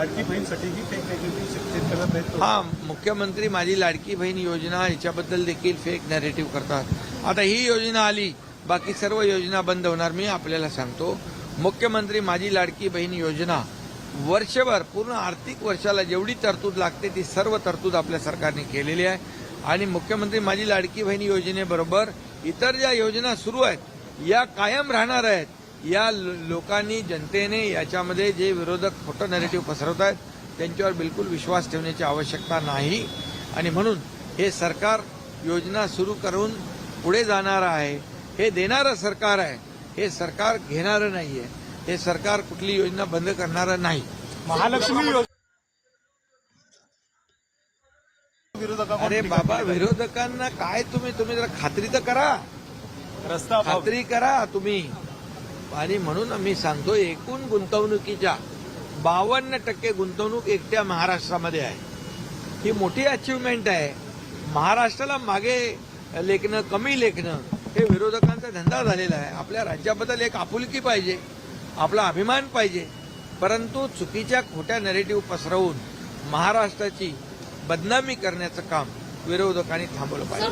लाडकी बहीणसाठी शेतकऱ्याला प्रयत्न हा मुख्यमंत्री माझी लाडकी बहीण योजना याच्याबद्दल देखील फेक नॅरेटिव्ह करतात. आता ही योजना आली बाकी सर्व योजना बंद होणार मी आपल्याला सांगतो. मुख्यमंत्री माझी लाडकी बहीण योजना वर्षभर पूर्ण आर्थिक वर्षाला जेवढी तरतूद लागते ती सर्व तरतूद आपल्या सरकारने केलेली आहे. आणि मुख्यमंत्री माझी लाडकी बहीण योजनेबरोबर इतर ज्या योजना सुरू आहेत या कायम राहणार आहेत या लोकांनी जनतेने याच्यामध्ये जे विरोधक खोटं नॅरेटिव्ह पसरवत आहेत त्यांच्यावर बिलकुल विश्वास ठेवण्याची आवश्यकता नाही. आणि म्हणून हे सरकार योजना सुरू करून पुढे जाणार आहे. हे देणारं सरकार आहे. हे सरकार घेणारं नाहीये. हे सरकार कुठली योजना बंद करणारं नाही. महालक्ष्मी अरे बाबा. विरोधकांना काय तुम्ही? तुम्ही जरा खात्री तर करा. रस्ता. खात्री करा तुम्ही. आणि म्हणून आम्ही सांगतो एकूण गुंतवणुकीच्या बावन्न टक्के गुंतवणूक एकट्या महाराष्ट्रामध्ये आहे. ही मोठी अचिव्हमेंट आहे. महाराष्ट्राला मागे लेखणं कमी लेखणं हे विरोधकांचा धंदा झालेला आहे. आपल्या राज्याबद्दल एक आपुलकी पाहिजे आपला अभिमान पाहिजे. परंतु चुकीच्या खोट्या नॅरेटिव्ह पसरवून महाराष्ट्राची बदनामी करण्याचं काम विरोधकांनी थांबवलं पाहिजे.